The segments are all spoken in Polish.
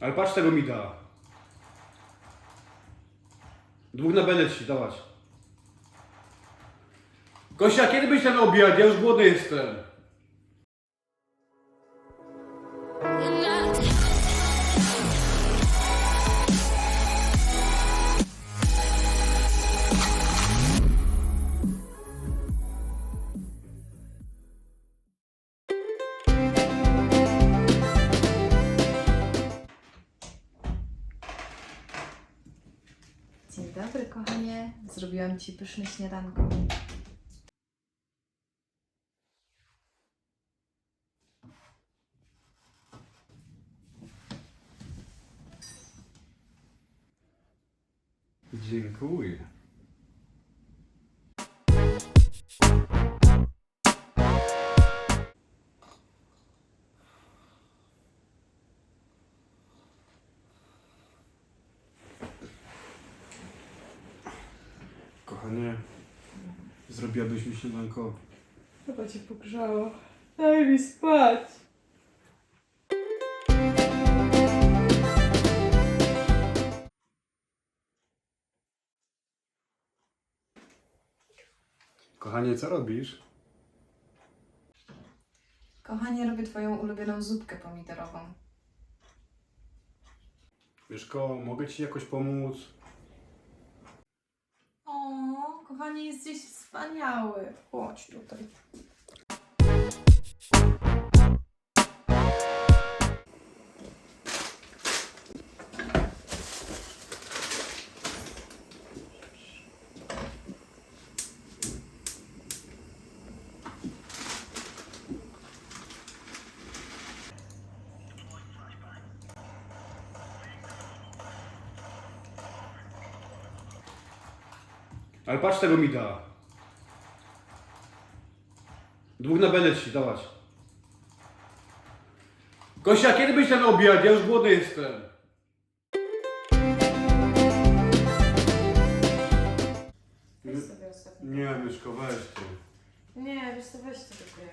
Ale patrz tego mi da. Dwóch na będę ci dawać. Kosia, kiedy byś ten obiad? Ja już głodny jestem. Dobry, kochanie. Zrobiłam ci pyszne śniadanko. Dziękuję. Kochanie, zrobiłabyś mi śniadanko. Chyba cię pogrzało. Daj mi spać. Kochanie, co robisz? Kochanie, robię twoją ulubioną zupkę pomidorową. Mieszko, mogę ci jakoś pomóc? O, kochanie, jesteś wspaniały. Chodź tutaj. Ale patrz tego mi da. Dwóch na będę ci dawać. Kosia, kiedy byś ten obiad? Ja już głodny jestem. Weź sobie ostatni. Nie, Mieszko, weź to. Nie, wiesz co, weź to takie.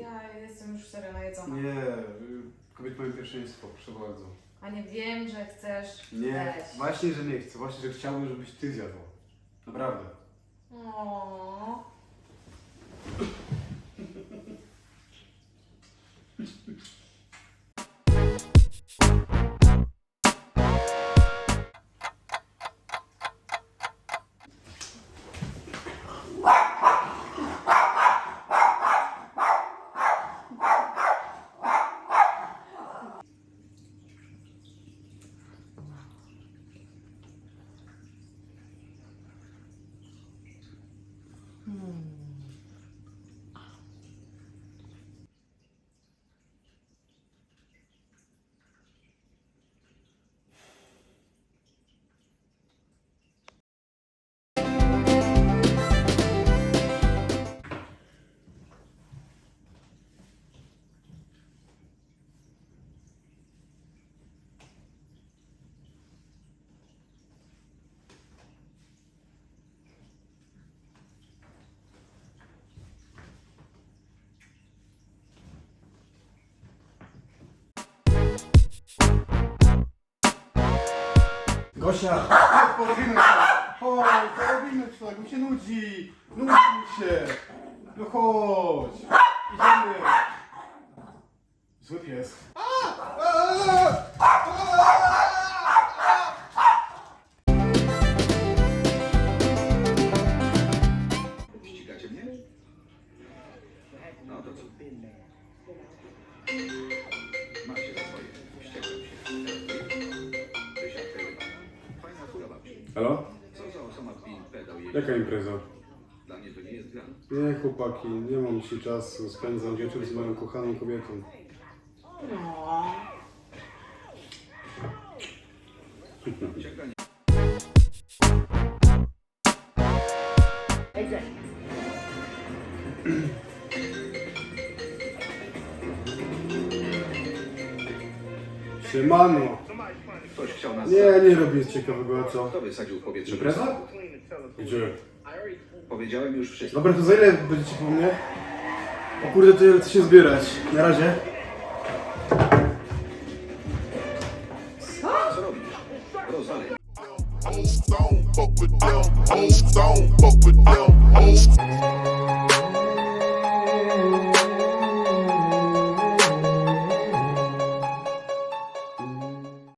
Ja jestem już serio najedzona. Nie, y, kobiety mają pierwszeństwo, proszę bardzo. A nie wiem, że chcesz. Nie, Weź. właśnie, że nie chcę. Właśnie, że chciałbym, żebyś ty zjadła. Naprawdę. O. Gosia, porobimy coś. Chodź, porobimy coś, mi się nudzi. Nudzi mi się. No chodź. Idziemy. Zły pies. Ścigacie Halo? Jaka impreza? Dla mnie to nie jest gra. Nie, chłopaki, nie mam dzisiaj czasu. Spędzam wieczór z moją kochaną kobietą. Ciąganie. Siemano. Ktoś chciał nas... Nie, nie robię nic ciekawego, a co? Kto wysadził w powietrze Impreza? bez samochód? Powiedziałem już wszystko. Dobra, to za ile będziecie po mnie? O kurde, to ja chcę się zbierać. Na razie. Co robisz? Rozalej. Old stone, fuck with them. Old stone, fuck with them. Old stone.